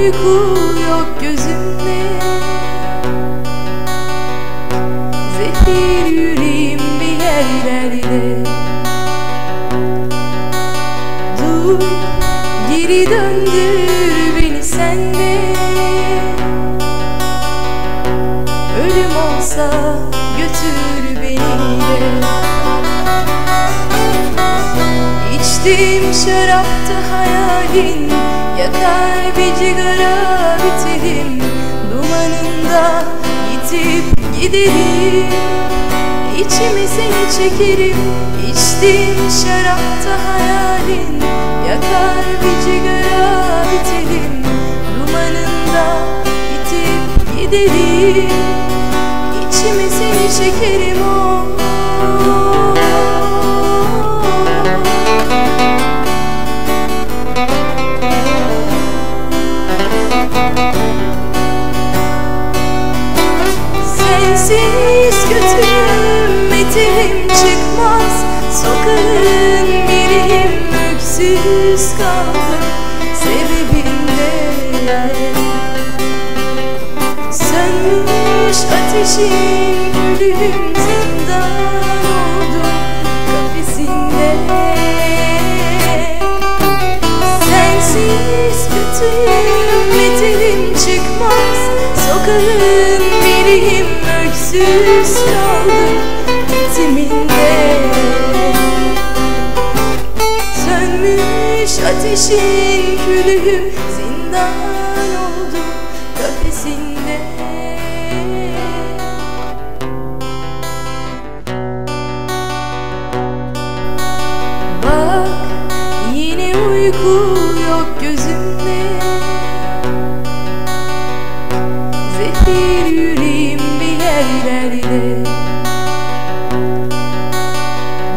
uyku yok gözümde. Zehir yüreğim bir yerlerde. Dur geri döndür beni sende. Ölüm olsa götür beni. De İçtiğim şarapta hayalin. Yakar bir cigara biterim Dumanında yitip giderim. İçime seni çekerim. İçtiğim şarapta hayalin Yakar bir cigara biterim Dumanında yitip giderim. İçime seni çekerim oh, oh, Sensiz kötüyüm eteğim çıkmaz. Sokağın biriyim öksüz kaldım Sebebinde. Sönmüş ateşin gülüm zindan oldum kafesinde. Sensiz kötüyüm Sokağın biriyim öksüz kaldım bitiminde. Sönmüş ateşin külü zindan oldu kafesinde yerlerde.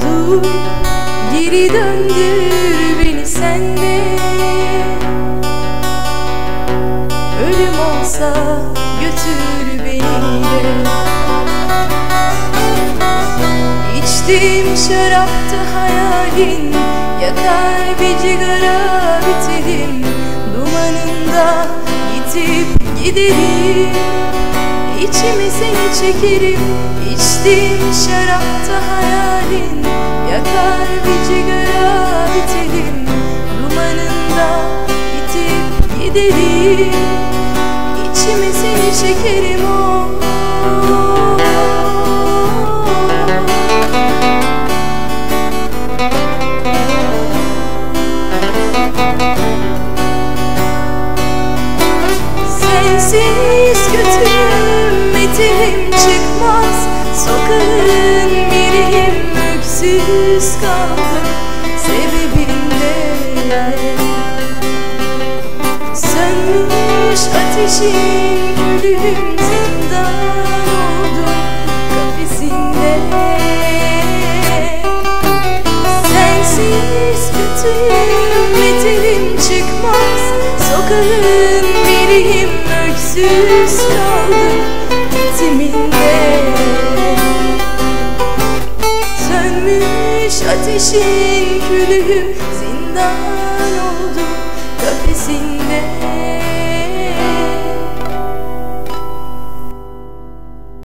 Dur geri döndür beni sende Ölüm olsa götür beni de. İçtiğim şarapta hayalin Yakar bir cigara biterim. Dumanında yitip giderim İçime seni çekerim. İçtiğim şarapta hayalin Yakar bir cigara biterim Dumanında yitip giderim. İçime seni çekerim oh, oh. Sensiz eteğim çıkmaz Sokağın biriyim öksüz kaldım Sebebinde. Sönmüş ateşin gülüm zindan oldum kafesinde. Sensiz kötüyüm eteğim çıkmaz Sokağın biriyim öksüz kaldım bitiminde Sönmüş ateşin külü zindan oldu kafesinde